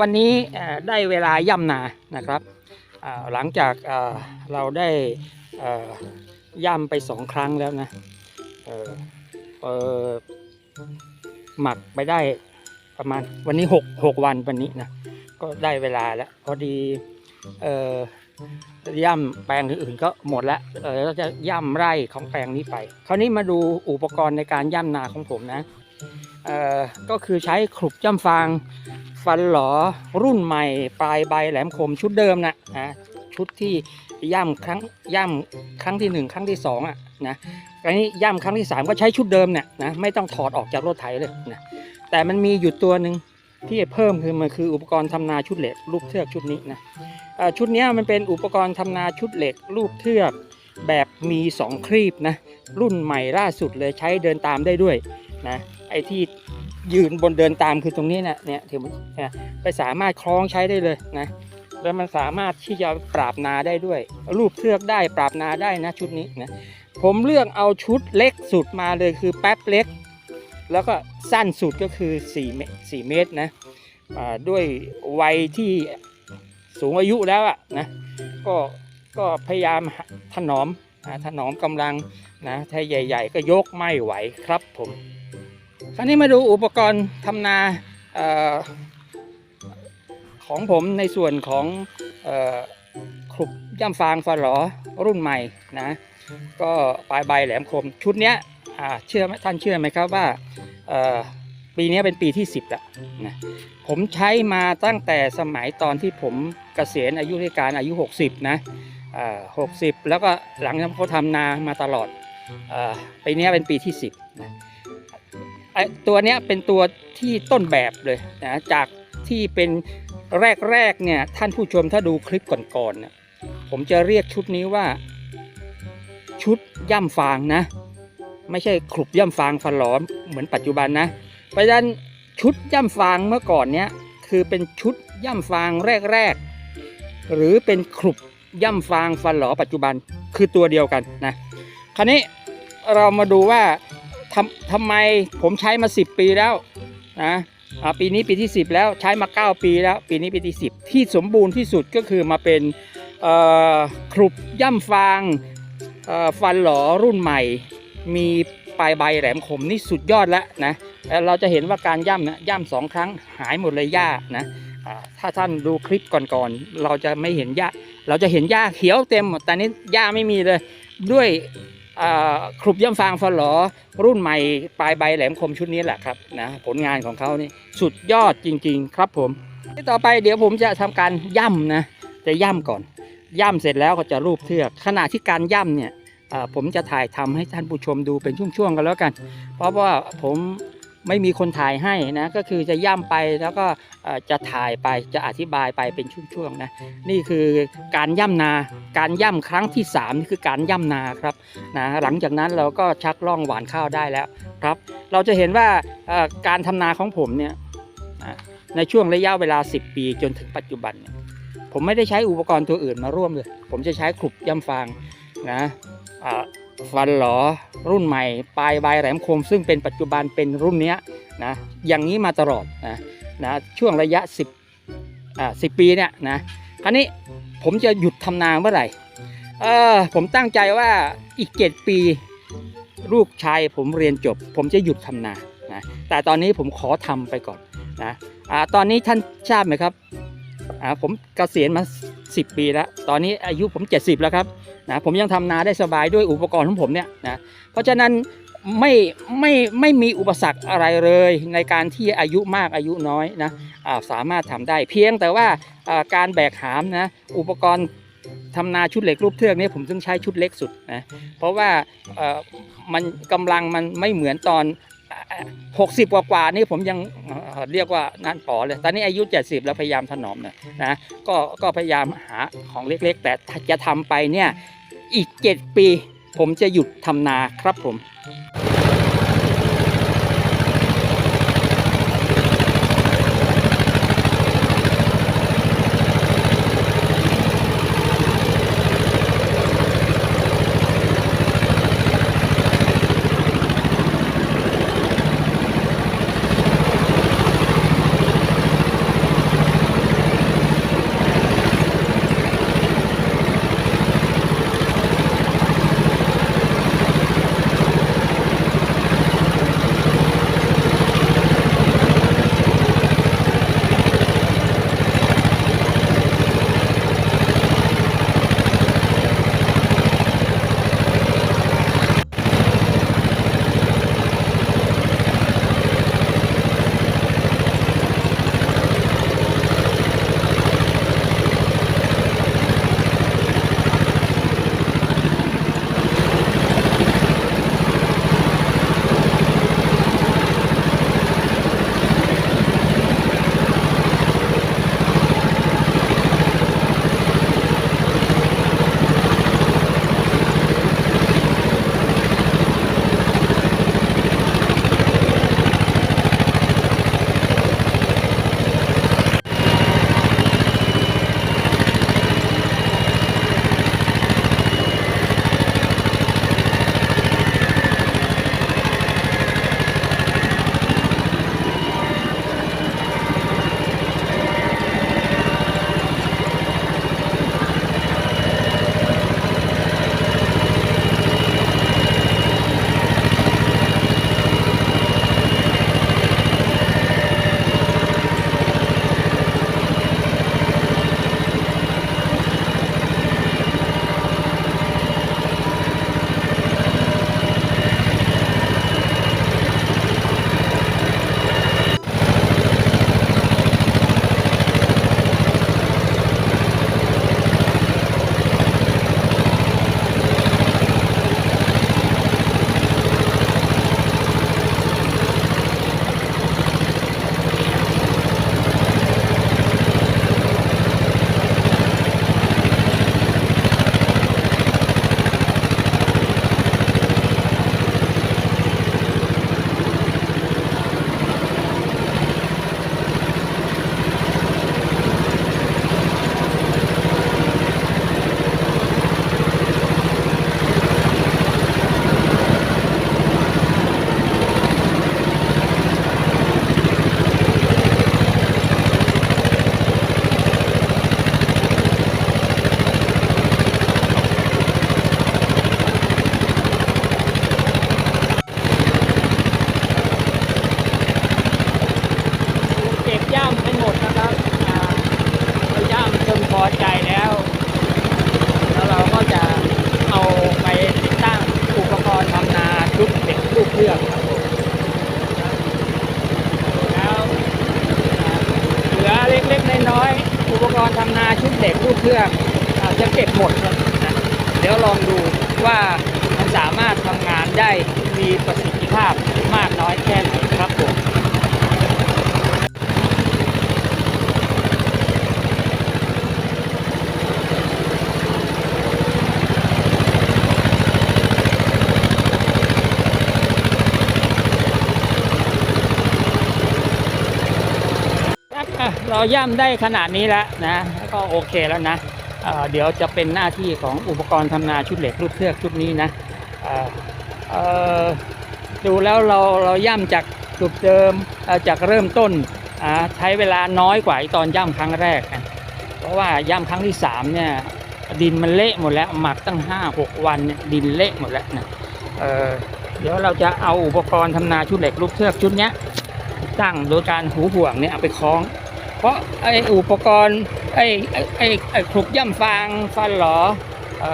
วันนี้ได้เวลาย่ำนานะครับ หลังจากเราได้ย่ำไปสองครั้งแล้วนะหมักไปได้ประมาณวันนี้หกหกวันวันนี้นะก็ได้เวลาแล้วพอดีย่ำแปลงอื่นก็หมดแล้วเราจะย่ำไร่ของแปลงนี้ไป คราวนี้มาดูอุปกรณ์ในการย่ำนาของผมนะก็คือใช้ขลุบย่ำฟาง ฟันหลอรุ่นใหม่ ปลายใบแหลมคมชุดเดิมนะนะชุดที่ย่ำครั้งย่ำครั้งที่หนึ่งครั้งที่สองอะนะอันนี้ย่ำครั้งที่สามก็ใช้ชุดเดิมเนี่ยนะไม่ต้องถอดออกจากรถไถเลยนะแต่มันมีอยู่ตัวหนึ่งที่เพิ่มคือมันคืออุปกรณ์ทำนาชุดเหล็กรูปเทือกชุดนี้นะชุดนี้มันเป็นอุปกรณ์ทำนาชุดเหล็กรูปเทือกแบบมีสองครีบนะรุ่นใหม่ล่าสุดเลยใช้เดินตามได้ด้วยนะไอที่ ยืนบนเดินตามคือตรงนี้นะเนี่ยที่มันเนี่ยไปสามารถคล้องใช้ได้เลยนะแล้วมันสามารถที่จะปราบนาได้ด้วย รูปเทือกได้ปราบนาได้นะชุดนี้นะผมเลือกเอาชุดเล็กสุดมาเลยคือแป๊บเล็ก แล้วก็สั้นสุดก็คือ4เมตร4เมตรนะด้วยวัยที่สูงอายุแล้วอะนะก็ก็พยายามถนอมถนอมกำลังนะถ้าใหญ่ ๆ ก็ยกไม่ไหวครับผม คราวนี้มาดูอุปกรณ์ทำนาออของผมในส่วนของออคลุบย่ำฟางฟาหลอรุ่นใหม่นะก็ปลายใบแหลมคมชุดเนี้ยเชื่อไหมท่านเชื่อไหมครับว่าปีนี้เป็นปีที่ 10แล้วนะผมใช้มาตั้งแต่สมัยตอนที่ผมเกษียณอายุราชการอายุ 60นะอ่า60แล้วก็หลังจากเขาทำนามาตลอดอปีนี้เป็นปีที่ 10นะ ตัวเนี้ยเป็นตัวที่ต้นแบบเลยนะจากที่เป็นแรกๆเนี่ยท่านผู้ชมถ้าดูคลิปก่อนๆเนี่ยผมจะเรียกชุดนี้ว่า ชุดย่ำฟางนะ ไม่ใช่ขลุบย่ำฟางฟันหลอมเหมือนปัจจุบันนะเพราะฉะนั้นชุดย่ำฟางเมื่อก่อนเนี้ยคือเป็นชุดย่ำฟางแรกๆ หรือเป็นขลุบย่ำฟางฟันหลอปัจจุบันคือตัวเดียวกันนะคราวนี้เรามาดูว่า ทำทำไมผมใช้มา 10 ปีแล้วนะปีนี้ปีที่ 10 แล้วใช้มา 9 ปีแล้ว ปีนี้ปีที่ 10 ที่สมบูรณ์ที่สุดก็คือมาเป็นเอ่อขลุบย่ำฟางฟันหลอรุ่นใหม่ มีปลายใบแหลมคมนี่สุดยอดแล้วนะเราจะเห็นว่าการย่ำนะย่ำสองครั้งหายหมดเลยหญ้านะถ้าท่านดูคลิปก่อนๆเราจะไม่เห็นหญ้า เราจะเห็นหญ้าเขียวเต็มหมดแต่นี้หญ้าไม่มีเลยด้วย ครุบย่ำฟางฟันหลอรุ่นใหม่ปลายใบแหลมคมชุดนี้แหละครับนะผลงานของเขานี่สุดยอดจริง ๆ ครับผมต่อไปเดี๋ยวผมจะทำการย่ำนะจะย่ำก่อน ย่ำเสร็จแล้วก็จะรูปเทือกขณะที่การย่ำเนี่ยผมจะถ่ายทำให้ท่านผู้ชมดูเป็นช่วงๆกันแล้วกัน เพราะว่าผม ไม่มีคนถ่ายให้นะก็คือจะย่ำไปแล้วก็จะถ่ายไปจะอธิบายไปเป็นช่วงๆนะนี่คือการย่ำนา การย่ำครั้งที่3นี่คือการย่ำนาครับนะหลังจากนั้นเราก็ชักล่องหวานข้าวได้แล้วครับ เราจะเห็นว่าการทำนาของผมเนี่ยในช่วงระยะเวลา 10 ปีจนถึงปัจจุบันเนี่ยผมไม่ได้ใช้อุปกรณ์ตัวอื่นมาร่วมเลย ผมจะใช้ขลุบย่ำฟางนะอ่า ฟันหลอรุ่นใหม่ ปลายใบแหลมคม ซึ่งเป็นปัจจุบันเป็นรุ่นเนี้ยนะอย่างนี้มาตลอดนะนะช่วงระยะ 10อ่า10ปีเนี่ยนะคราวนี้ผมจะหยุดทำนาเมื่อไหร่เออผมตั้งใจว่าอีก7ปีลูกชายผมเรียนจบ ผมจะหยุดทำนานะแต่ตอนนี้ผมขอทำไปก่อนนะอ่าตอนนี้ท่านทราบไหมครับ อ่าผมเกษียณมา 10 ปีแล้ว ตอนนี้อายุผม 70 แล้วครับนะผมยังทำนาได้สบายด้วยอุปกรณ์ของผมเนี่ยนะเพราะฉะนั้นไม่ไม่ไม่มีอุปสรรคอะไรเลยในการที่อายุมากอายุน้อยนะอ่าสามารถทำได้เพียงแต่ว่าอ่าการแบกหามนะอุปกรณ์ทำนาชุดเหล็กรูปเทือกนี้ผมต้องใช้ชุดเล็กสุดนะเพราะว่าอ่อมันกำลังมันไม่เหมือนตอน หกว่ากว่าๆนี่ผมยังเรียกว่านั่นป๋อเลย ตอนนี้อายุ 70 แล้วพยายามถนอมหน่อยนะก็ก็พยายามหาของเล็กๆ แต่จะทำไปเนี่ยอีก 7 ปี ผมจะหยุดทำนาครับผม เราย่ำได้ขนาดนี้แล้วนะก็โอเคแล้วนะเเดี๋ยวจะเป็นหน้าที่ของอุปกรณ์ทำนาชุดเหล็กรูปเครือกชุดนี้นะดูแล้วเราเราย่ำจากจุดเดิมจากเริ่มต้นใช้เวลาน้อยกว่าตอนย่ำครั้งแรก เพราะว่าย่ำครั้งที่สามเนี่ยดินมันเละหมดแล้วหมักตั้ง 5-6 วันเนี่ยดินเละหมดแล้วนะเเดี๋ยวเราจะเอาอุปกรณ์ทำนาชุดเหล็กรูปเครือกชุดนี้ตั้งโดยการหูห่วงเนี่ยเอาไปคล้อง เพราะไออุปกรณ์ไอไอไอไอคลุกย่ำฟางฟันหลออ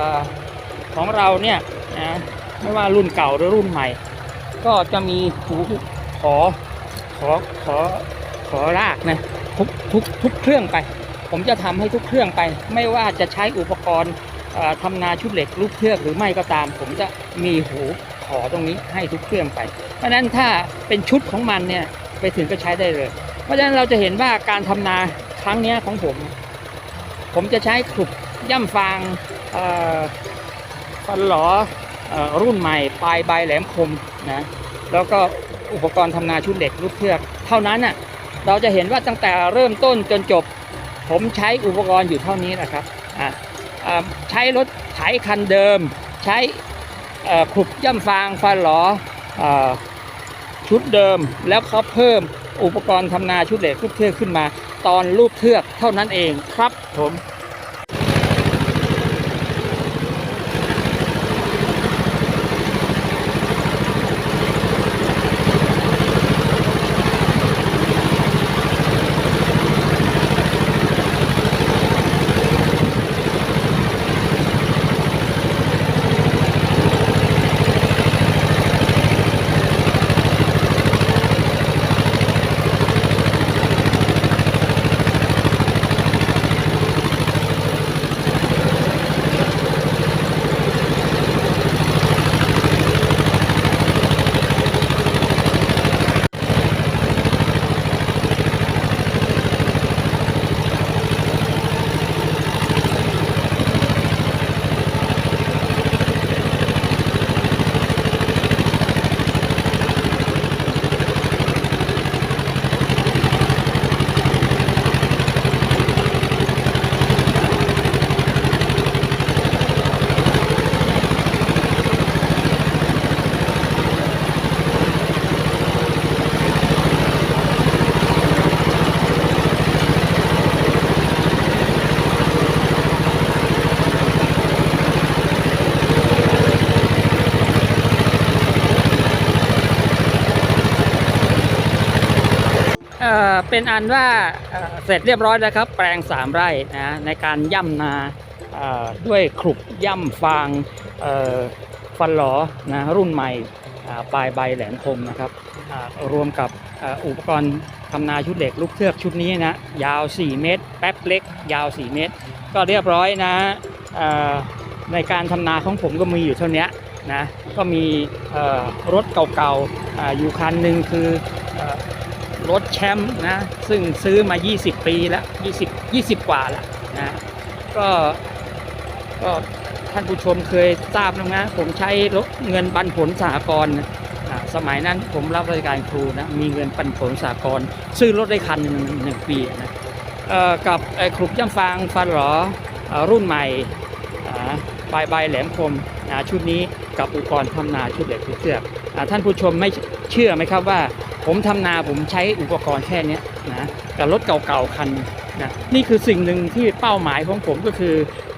ของเราเนี่ยนะไม่ว่ารุ่นเก่าหรือรุ่นใหม่ ก็จะมีหูขอขอขอขอรากนะทุกทุกทุกเครื่องไป ผมจะทำให้ทุกเครื่องไป ไม่ว่าจะใช้อุปกรณ์ทำนาชุดเหล็กลูกเครือกหรือไม่ก็ตาม ผมจะมีหูขอตรงนี้ให้ทุกเครื่องไป เพราะนั้นถ้าเป็นชุดของมันเนี่ยไปถึงก็ใช้ได้เลย ราะฉะนั้นเราจะเห็นว่าการทำนาครั้งนี้ของผม ผมจะใช้ขลุกย่ำฟางฟันหลอออรุ่นใหม่ ปลายใบแหลมคมนะแล้วก็อุปกรณ์ทำนาชุดเหล็กลูกเชือก เท่านั้นน่ะเราจะเห็นว่าตั้งแต่เริ่มต้นจนจบ ผมใช้อุปกรณ์อยู่เท่านี้นะครับใช้รถไถคันเดิม ใช้เอ่อขลุกย่ำฟางฟันหลออชุดเดิมแล้วเขาเพิ่ม อุปกรณ์ทำนาชุดเหล็กรูปเทือกขึ้นมา ตอนรูปเทือกเท่านั้นเองครับผม เป็นอันว่าเสร็จเรียบร้อยแล้วครับ แปลงสามไร่นะในการย่ำนาด้วยขลุกย่ำฟางฟันหลอนะรุ่นใหม่ปลายใบแหลมคมนะครับรวมกับอุปกรณ์ทำนาชุดเหล็กลูกเทือกชุดนี้นะยาว 4 เมตร แป๊บเล็ก ยาว 4 เมตร ก็เรียบร้อยนะในการทำนาของผมก็มีอยู่เท่านี้นะก็มีรถเก่าๆอยู่คันหนึ่งคือ รถแชมป์นะ ซึ่งซื้อมา 20 ปีแล้ว 20 20 กว่าแล้วนะก็ก็ท่านผู้ชมเคยทราบนะนะผมใช้รถเงินปันผลสหกรณ์สมัยนั้นผมรับราชการครูนะมีเงินปันผลสหกรณ์ซื้อรถได้คันหนึ่งหนึ่งปีนะกับไอ้คลุกย่ำฟางฟันหรออรุ่นใหม่อ่าปลายใบแหลมคมชุดนี้กับอุปกรณ์ทำนาชุดเหล็กชุดเสือกท่านผู้ชมไม่เชื่อไหมครับว่า ผมทำนาผมใช้อุปกรณ์แค่เนี้ยนะกับรถเก่าๆคันนะนี่คือสิ่งหนึ่งที่เป้าหมายของผมก็คือ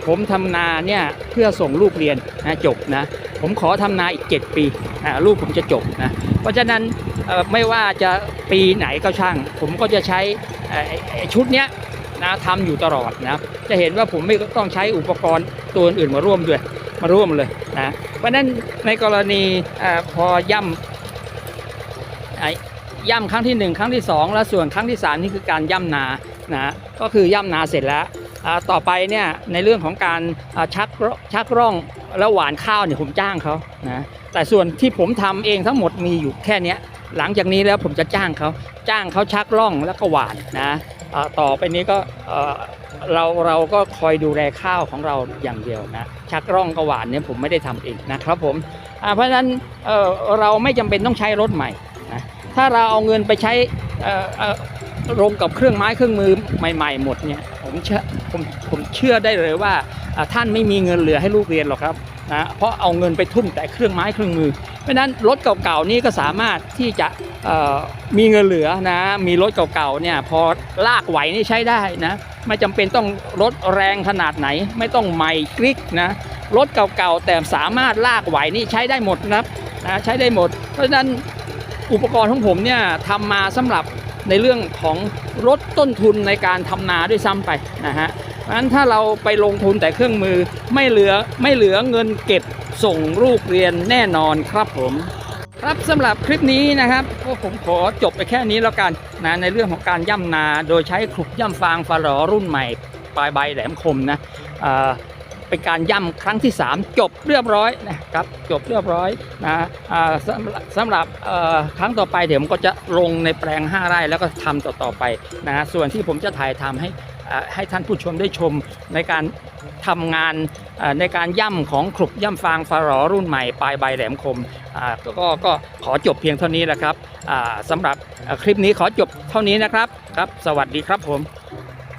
ผมทำนาเนี่ยเพื่อส่งลูกเรียนนะจบนะผมขอทำนาอีก 7 ปีนะลูกผมจะจบนะเพราะฉะนั้นไม่ว่าจะปีไหนก็ช่าง ผมก็จะใช้ชุดเนี้ยนะทำอยู่ตลอดนะจะเห็นว่าผมไม่ต้องใช้อุปกรณ์ตัวอื่นมาร่วมด้วยมาร่วมเลยนะเพราะฉะนั้นในกรณีอพอย่ำไอ ย่ำครั้งที่ 1 ครั้งที่ 2 และส่วนครั้งที่ 3 นี่คือการย่ำนานะก็คือย่ำนาเสร็จแล้วต่อไปเนี่ยในเรื่องของการชักชักร่องแล้วหวานข้าวเนี่ยผมจ้างเขานะแต่ส่วนที่ผมทำเองทั้งหมดมีอยู่แค่นี้หลังจากนี้แล้วผมจะจ้างเขาจ้างเขาชักร่องแล้วก็หวานนะต่อไปนี้ก็เราเราก็คอยดูแลข้าวของเราอย่างเดียวนะชักร่องกับหวานเนี่ยผมไม่ได้ทำเองนะครับผมเพราะฉะนั้นเเราไม่จำเป็นต้องใช้รถใหม่ ถ้าเราเอาเงินไปใช้รวมกับเครื่องไม้เครื่องมือใหม่ ๆ หมดเนี่ยผมเชื่อผมผมเชื่อได้เลยว่าท่านไม่มีเงินเหลือให้ลูกเรียนหรอกครับนะเพราะเอาเงินไปทุ่มแต่เครื่องไม้เครื่องมือ เพราะฉะนั้นรถเก่าๆนี้ก็สามารถที่จะมีเงินเหลือนะมีรถเก่าๆเนี่ยพอลากไหวนี่ใช้ได้นะไม่จำเป็นต้องรถแรงขนาดไหน ไม่ต้องใหม่กริกนะรถเก่าๆแต่สามารถลากไหวนี่ใช้ได้หมดนะครับนะใช้ได้หมด เพราะฉะนั้น อุปกรณ์ของผมเนี่ยทำมาสำหรับในเรื่องของลดต้นทุนในการทำนาด้วยซ้ำไปนะฮะเพราะฉะนั้นถ้าเราไปลงทุนแต่เครื่องมือไม่เหลือไม่เหลือเงินเก็บส่งลูกเรียนแน่นอนครับผม ครับสำหรับคลิปนี้นะครับก็ผมขอจบไปแค่นี้แล้วกันนะในเรื่องของการย่ำนา โดยใช้ขลุกย่ำฟางฟาหรอรุ่นใหม่ปลายใบแหลมคมนะอ่า เป็นการย่ำครั้งที่ 3 จบเรียบร้อยนะครับจบเรียบร้อยนะอ่าสำหรับครั้งต่อไปเดี๋ยวผมก็จะลงในแปลง 5 ไร่แล้วก็ทำต่อๆไปนะส่วนที่ผมจะถ่ายทำให้ให้ท่านผู้ชมได้ชมในการทำงานในการย่ำของขลุกย่ำฟางฟารอรุ่นใหม่ปลายใบแหลมคมอ่าก็ก็ก็ขอจบเพียงเท่านี้แหละครับอ่าสำหรับคลิปนี้ขอจบเท่านี้นะครับครับ สวัสดีครับผม